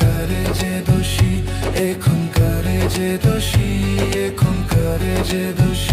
করে যে দোষী এখন করে যে দোষী এখন করে যে দোষী।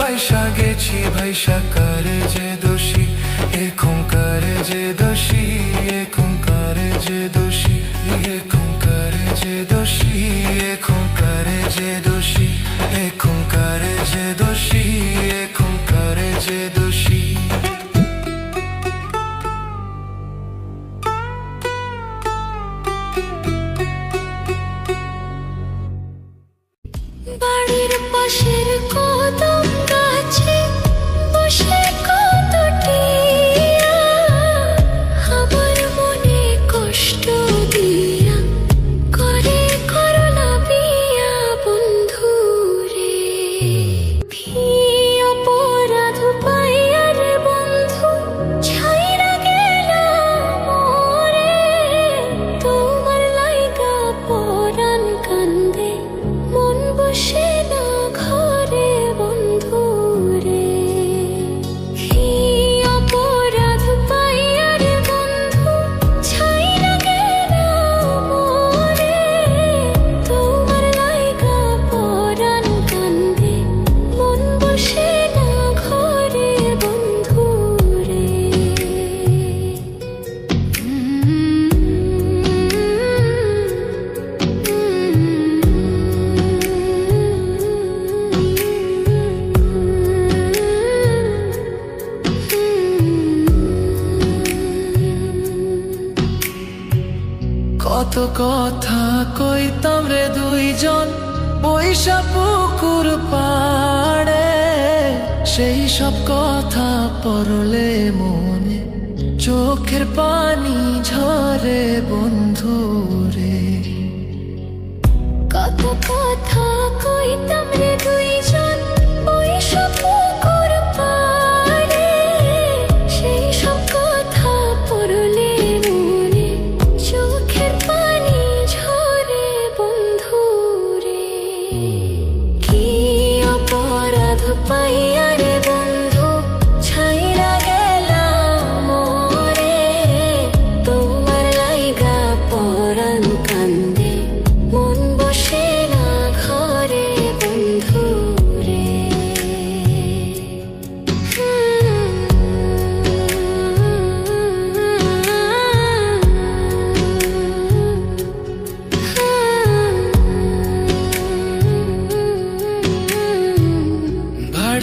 বাইশা গেছি ভাইসা করে যে দোষী? এখন কার যে দোষী মিশা পাড়ে সেই সব কথা পরলে মো